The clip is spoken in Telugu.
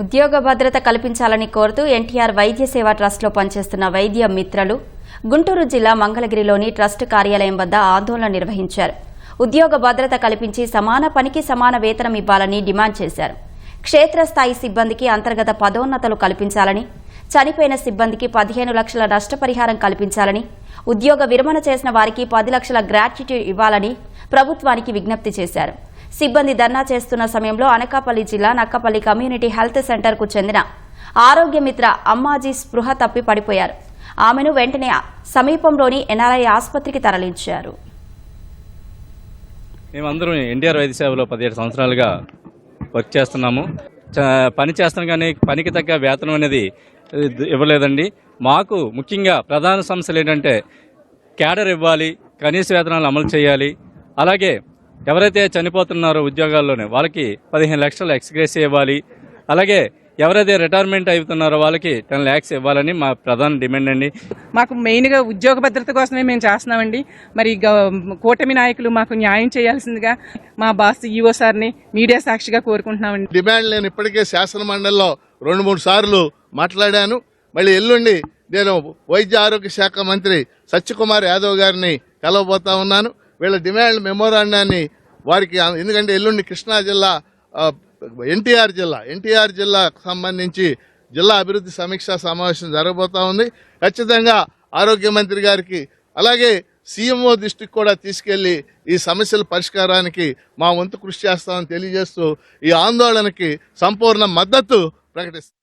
ఉద్యోగ భద్రత కల్పించాలని కోరుతూ ఎన్టీఆర్ వైద్య సేవా ట్రస్ట్లో పనిచేస్తున్న వైద్య మిత్రలు గుంటూరు జిల్లా మంగళగిరిలోని ట్రస్ట్ కార్యాలయం వద్ద ఆందోళన నిర్వహించారు. ఉద్యోగ భద్రత కల్పించి సమాన పనికి సమాన వేతనం ఇవ్వాలని డిమాండ్ చేశారు. క్షేత్రస్థాయి సిబ్బందికి అంతర్గత పదోన్నతలు కల్పించాలని చనిపోయిన సిబ్బందికి పదిహేను లక్షల నష్టపరిహారం కల్పించాలని ఉద్యోగ విరమణ చేసిన వారికి పది లక్షల గ్రాట్యుటీ ఇవ్వాలని ప్రభుత్వానికి విజ్ఞప్తి చేశారు. సిబ్బంది ధర్నా చేస్తున్న సమయంలో అనకాపల్లి జిల్లా నక్కపల్లి కమ్యూనిటీ హెల్త్ సెంటర్కు చెందిన ఆరోగ్య మిత్ర అమ్మాజీ స్పృహ తప్పి పడిపోయారు. ఆమెను వెంటనే సమీపంలోని ఎన్ఆర్ఐ ఆసుపత్రికి తరలించారు. మేమందరం ఎన్టీఆర్ వైద్య సేవలో పదిహేడు సంవత్సరాలుగా వర్క్ చేస్తున్నాము. చ- పని చేస్తాం కానీ పనికి తగ్గ వేతనం అనేది ఇవ్వలేదండి. మాకు ముఖ్యంగా ప్రధాన సమస్యలు ఏంటంటే క్యాడర్ ఇవ్వాలి కనీస వేతనాలు అమలు చేయాలి. అలాగే ఎవరైతే చనిపోతున్నారో ఉద్యోగాల్లోనే వాళ్ళకి పదిహేను లక్షలు ఎక్స్గ్రేస్ ఇవ్వాలి. అలాగే ఎవరైతే రిటైర్మెంట్ అవుతున్నారో వాళ్ళకి టెన్ ల్యాక్స్ ఇవ్వాలని మా ప్రధాన డిమాండ్ అండి. మాకు మెయిన్గా ఉద్యోగ భద్రత కోసమే మేము చేస్తున్నామండి. మరి కూటమి నాయకులు మాకు న్యాయం చేయాల్సిందిగా మా బాస్ ఈఓ సార్ని మీడియా సాక్షిగా కోరుకుంటున్నామండి. డిమాండ్ నేను ఇప్పటికే శాసన మండలిలో రెండు మూడు సార్లు మాట్లాడాను. మళ్ళీ ఎల్లుండి నేను వైద్య ఆరోగ్య శాఖ మంత్రి సత్యకుమార్ యాదవ్ గారిని కలవబోతా ఉన్నాను. వీళ్ళ డిమాండ్ మెమోరాండాన్ని వారికి ఎందుకంటే ఎల్లుండి కృష్ణా జిల్లా ఎన్టీఆర్ జిల్లా ఎన్టీఆర్ జిల్లాకు సంబంధించి జిల్లా అభివృద్ధి సమీక్షా సమావేశం జరగబోతా ఉంది. ఖచ్చితంగా ఆరోగ్య మంత్రి గారికి అలాగే సీఎంఓ దృష్టికి కూడా తీసుకెళ్ళి ఈ సమస్యల పరిష్కారానికి మా వంతు కృషి చేస్తామని తెలియజేస్తూ ఈ ఆందోళనకి సంపూర్ణ మద్దతు ప్రకటిస్తాం